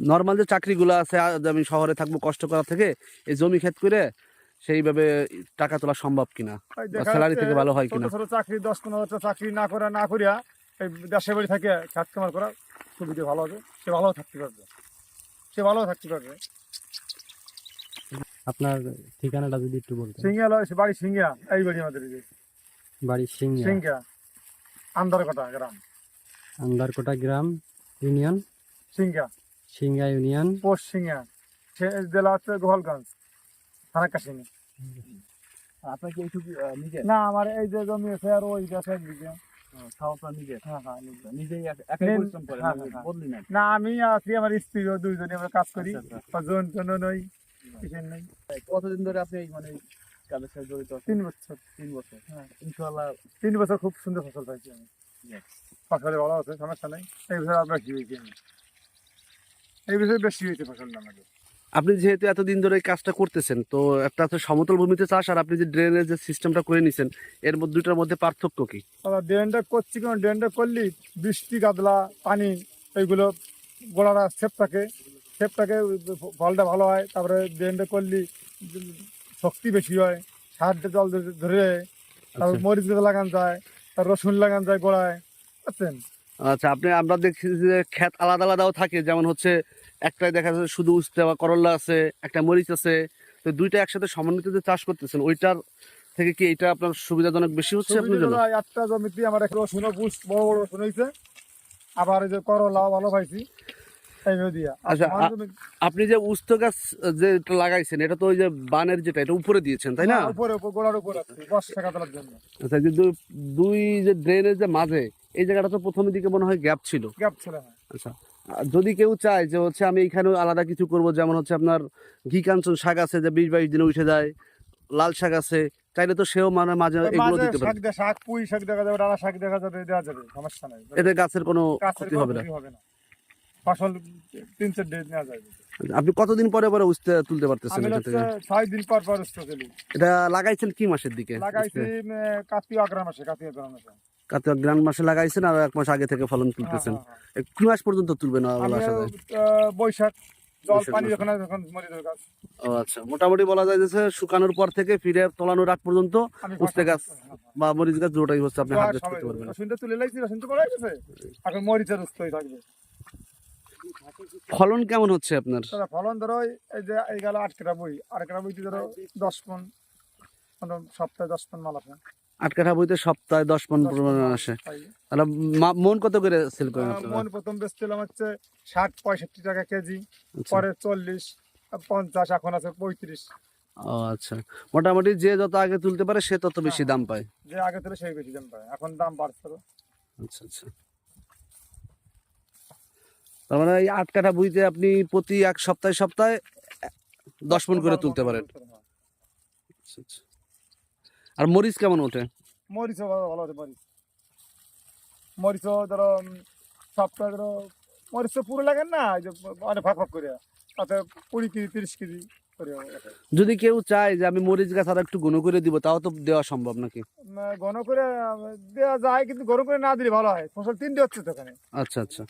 Normal যে চাকরিগুলো আছে আমি শহরে থাকব কষ্ট করা থেকে এই জমি ক্ষেত করে সেইভাবে টাকা তোলা সম্ভব কিনা? স্যালারি থেকে ভালো হয় কিনা? ছোট চাকরি দশ পনেরো হাজার চাকরি না করে না করিয়া এই দেশে বাড়ি থাকে খাত কামার করা সুবিধা ভালো হবে। সে ভালো থাকতে পারবে। সে ভালো থাকতে পারবে। আপনার ঠিকানাটা যদি একটু বলতেন। সিঙ্গিয়া লয়, বাড়ি সিঙ্গিয়া এই বাড়ি আমাদের এই যে। বাড়ি সিংহা সিঙ্গিয়া আন্দারকটা গ্রাম। আন্দারকোটা গ্রাম ইউনিয়ন? সিঙ্গিয়া। সিংহা ইউনিয়ন। সে জেলা হচ্ছে গোপালগঞ্জ থানাকা সিঙ্গি আপনার কি এইটুকু নিজে না আমার এই যে জমি আছে আর ওই গাছ একদিকে খাওয়া নিজে হ্যাঁ হ্যাঁ নিজে। নিজেই একাই পরিশ্রম করেন, হ্যাঁ। বদলি না না আমি আছি আমার স্ত্রী দুইজনে আমরা কাজ করি আচ্ছা, জন জন নই কিসের নেই। কতদিন ধরে আপনি মানে কাজের সাথে জড়িত তিন বছর। তিন বছর। হ্যাঁ। ইনশাআল্লাহ। তিন বছর খুব সুন্দর ফসল পাইছি আমি। ফসলে ভালো আছে সমস্যা নেই। এই বছর আর বেশি হয়েছে? এই বছর বেশি হয়েছে আমাদের আপনি যেহেতু এতদিন ধরে এই কাজটা করতেছেন তো একটা তো সমতল ভূমিতে চাষ আর আপনি যে ড্রেনের যে সিস্টেমটা করে নিছেন এর মধ্যে দুইটার মধ্যে পার্থক্য কি? ড্রেনটা করছি কেন? ড্রেনটা করলি বৃষ্টি গাদলা পানি এইগুলো গোড়ারা সেপ থাকে। সেপ থাকে ফলটা ভালো হয় তারপরে ড্রেনটা করলি শক্তি বেশি হয় সারটা জল ধরে- ধরে তারপর আচ্ছা। মরিচ গাছ লাগান যায় তার রসুন লাগান যায় গোড়ায় বুঝছেন? আচ্ছা আপনি, আমরা দেখছি যে ক্ষেত আলাদা আলাদাও থাকে, যেমন হচ্ছে একটাই দেখা যাচ্ছে শুধু উস্তে বা করল্লা আছে, একটা মরিচ আছে, তো দুইটা একসাথে সমন্বিত যে চাষ করতেছেন, ওইটার থেকে কি এটা আপনার সুবিধাজনক বেশি হচ্ছে আপনার জন্য? আটটা জমিতে আমার একটা রসুন বড় বড় রসুন আবার এই যে করলা ভালো পাইছি। আচ্ছা, আপনি যে উস্ত গাছ লাগাইছেন এটা তো ওই যে বানের যেটা এটা উপরে দিয়েছেন তাই না? হ্যাঁ, উপরে গোড়ার উপরে আচ্ছা যে দুই- যে ড্রেনের যে মাঝে এই জায়গাটা তো প্রথমের দিকে মনে হয় গ্যাপ ছিল। গ্যাপ ছিল আচ্ছা যদি কেউ চায় যে হচ্ছে আমি এখানেও আলাদা কিছু করব যেমন হচ্ছে আপনার ঘি কাঞ্চন শাক আছে যে বিশ বাইশ দিনে উঠে যায় লাল শাক আছে চাইলে তো সেও মানে মাঝে এগুলো দিতে শাক পারে শাক পুঁই শাক দেখা যাবে ডালা শাক দেখা যাবে দেওয়া যাবে সমস্যা নাই। এতে গাছের কোনো ক্ষতি হবে না। ফসল তিন চার ডে নেওয়া যাবে আপনি কতদিন পরে পরে উঠতে তুলতে পারতেছেন এটা থেকে? ছয় দিন পর পর এটা লাগাইছেন কি মাসের দিকে? লাগাইছি কার্তিক মাসে কার্তিক মাসে। কার্তিক মাসে লাগাইছেন আর এক মাস আগে থেকে ফলন তুলতেছেন। হ্যাঁ, হ্যাঁ, হ্যাঁ। কি মাস পর্যন্ত তুলবেন বলা যায় বৈশাখ। ও আচ্ছা মোটামুটি বলা যায় যে শুকানোর পর থেকে ফিরে তোলানোর আগ পর্যন্ত উস্তে গাছ। বা মরিচ গাছ দুটোই হচ্ছে আপনি হারভেস্ট করতে পারবেন। তুলে লাইছি এখন মরিচের উস্তই থাকবে। ফলন কেমন হচ্ছে আপনার? ফলন ধরো এই- যে এই গেল আট বই। আট কেটা বইতে ধরো দশ পন মানে সপ্তাহে দশ পন মাল আসে। আট কাঠা বইতে সপ্তাহে দশ পন পরিমাণ আসে। তাহলে মন কত করে সেল করেন মন প্রথম বেচছিলাম হচ্ছে ষাট পঁয়ষট্টি টাকা কেজি আচ্ছা। পরে চল্লিশ পঞ্চাশ এখন আছে পঁয়ত্রিশ। ও আচ্ছা। মোটামুটি যে যত আগে তুলতে পারে সে তত বেশি হ্যাঁ। দাম পায়। যে আগে তুলে সেই বেশি দাম পায়। এখন দাম বাড়ছে। আচ্ছা আচ্ছা। তার মানে এই আট কাঠা বইতে আপনি প্রতি এক সপ্তাহে সপ্তাহে দশ মন করে তুলতে পারেন। আচ্ছা, আচ্ছা। আর মরিচ কেমন ওঠে মরিচ ভালো আছে মরিচ মরিচও ধরো সপ্তাহে ধরো মরিচ পুরো লাগেন না যে অনেক ভাগ ভাগ করে তাতে কুড়ি কেজি তিরিশ কেজি ওঠে। যদি কেউ চায় যে আমি মরিচ গাছ আর একটু গুঁড়ো করে দিব তাও তো দেওয়া সম্ভব নাকি? ঘন করে দেওয়া যায় কিন্তু গরম করে না দিলে ভালো হয়। ফসল তিনটে হচ্ছে তো আচ্ছা আচ্ছা।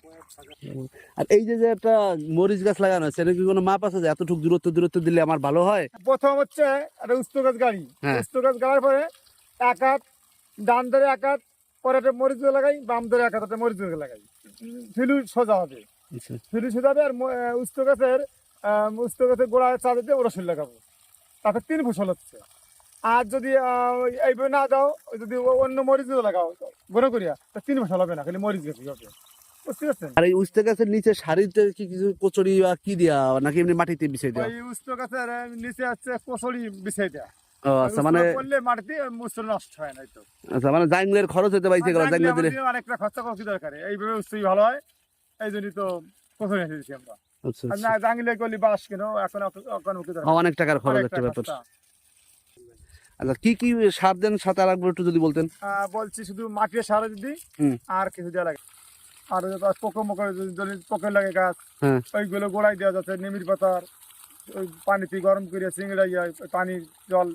আর এই যে যে একটা মরিচ গাছ লাগানো আছে এটা কি কোনো মাপ আছে যে এতটুকু দূরত্ব দূরত্ব দিলে আমার ভালো হয়? প্রথম হচ্ছে একটা উস্ত গাছ গাড়ি। হ্যাঁ। উস্ত গাছ গাড়ার পরে এক হাত ডান ধরে এক হাত পরে একটা মরিচ লাগাই বাম ধরে এক হাত একটা মরিচ গাছ লাগাই। ফিলু সোজা হবে। আচ্ছা। ফিলু সোজা হবে আর উস্ত গাছের উস্ত গোড়ায় চাঁদে দিয়ে ওরা শুল লাগাবো তাতে তিন ফসল হচ্ছে। আর যদি এইভাবে না দাও যদি অন্য মরিচ লাগাও ঘরে করিয়া তা তিন ফসল হবে না খালি মরিচ গাছই হবে। আর এই উস্তে গাছের নিচে সারিতে কি কিছু কচুরি বা কি দেওয়া নাকি এমনি মাটিতে বিছিয়ে দেওয়া? ওই উস্ত গাছের নিচে আছে কচড়ি বিছাই দেয়া আচ্ছা মানে করলে মাটিতে মুসল নষ্ট হয় না তো। আচ্ছা মানে খরচ হতে পাইছে গেল জাইংলে দিলে। অনেকটা খরচা করা দরকার? এইভাবে ভালো হয় এই জন্যই তো এসেছি আমরা। আর আচ্ছা। না জাঙ্গিলে করলি বাস কেন? এখন অত- এখন কি দরকার ও, অনেক টাকার খরচ একটা ব্যাপার। আচ্ছা কি কি সার দেন সাথে আর একবার একটু যদি বলতেন। বলছি শুধু মাটির সারা হুম। আর কিছু দেওয়া লাগে। আর ওই যে পোকা মোকা যদি যদি পোকা লাগে গাছ হ্যাঁ। ওইগুলো গোড়াই দেওয়া যাচ্ছে নিমির পাতার ওই পানিতে গরম করে যায় পানির জল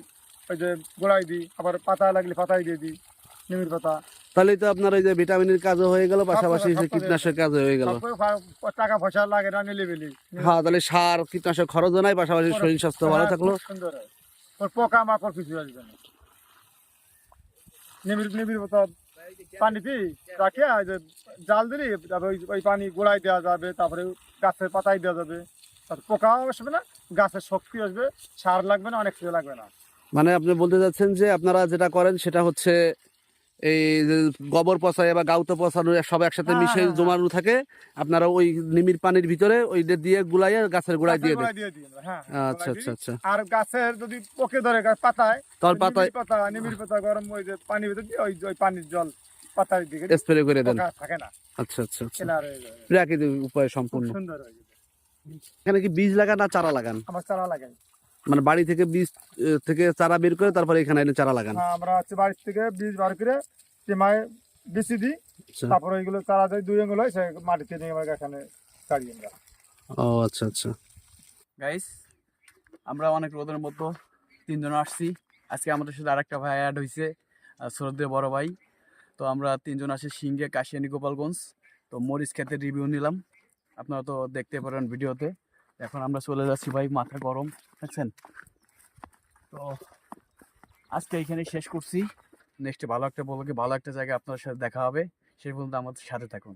ওই যে গোড়াই দিই আবার পাতা লাগলে পাতাই দিয়ে দিই নিমির পাতা। তাহলে তো আপনার ওই যে ভিটামিনের কাজও হয়ে গেল পাশাপাশি কাজে কীটনাশক কাজও হয়ে গেল। টাকা পয়সা লাগে না নিলিবিলি হ্যাঁ তাহলে সার কীটনাশক খরচও নাই পাশাপাশি শরীর স্বাস্থ্য ভালো থাকল। সুন্দর। পোকা মাকড় কিছু আসবে না। নিবিড় নিবিড় মতো পানিতে রাখে জাল দিলি তারপরে ওই- পানি গোড়ায় দেওয়া যাবে তারপরে গাছের পাতায় দেওয়া যাবে। তারপর পোকাও আসবে না গাছের শক্তি আসবে সার লাগবে না অনেক কিছু লাগবে না। মানে আপনি বলতে চাচ্ছেন যে আপনারা যেটা করেন সেটা হচ্ছে এই গোবর পচায় বা গাউতো পচানো সব একসাথে হ্যাঁ, মিশে হ্যাঁ, জমানো থাকে আপনারা ওই নিমির পানির ভিতরে ওই দিয়ে গুলাইয়ে গাছের গোড়ায় দিয়ে দেন। হ্যাঁ, হ্যাঁ, আচ্ছা আচ্ছা আচ্ছা। আর গাছের যদি পোকে ধরে গাছ পাতায় ওই পাতায়। পাতা নিমির পাতা গরম ওই যে পানি ভিতর দিয়ে ওই ওই পানির জল পাতার দিকে স্প্রে করে দেন। থাকে না। আচ্ছা আচ্ছা আচ্ছা। হয়ে প্রাকৃতিক উপায় সম্পূর্ণ। সুন্দর হয়ে এখানে কি বীজ লাগান না চারা লাগান? আমার চারা লাগাই। মানে বাড়ি থেকে বীজ থেকে চারা বের করে তারপরে এখানে এনে চারা লাগান। হ্যাঁ, আমরা হচ্ছে বাড়ির থেকে বীজ বার করে টিমায় বেশি দিই আচ্ছা। তারপরে ওইগুলো চারা যদি দুই আঙ্গুল হয় সে মাটিতে নিয়ে আমরা এখানে কাড়ি আমরা। ও আচ্ছা আচ্ছা। গাইস আমরা অনেক রোদের মতো তিনজন আসছি। আজকে আমাদের সাথে আরেকটা ভাই অ্যাড হয়েছে সরদের বড় ভাই। তো আমরা তিনজন আসি সিঙ্গে কাশিয়ানি গোপালগঞ্জ। তো মরিচ খেতে রিভিউ নিলাম। আপনারা তো দেখতে পারেন ভিডিওতে। এখন আমরা চলে যাচ্ছি ভাই মাথা গরম, দেখছেন? তো আজকে এখানে শেষ করছি। নেক্সট ভালো একটা বলকে ভালো একটা জায়গায় আপনার সাথে দেখা হবে। সেই পর্যন্ত আমাদের সাথে থাকুন।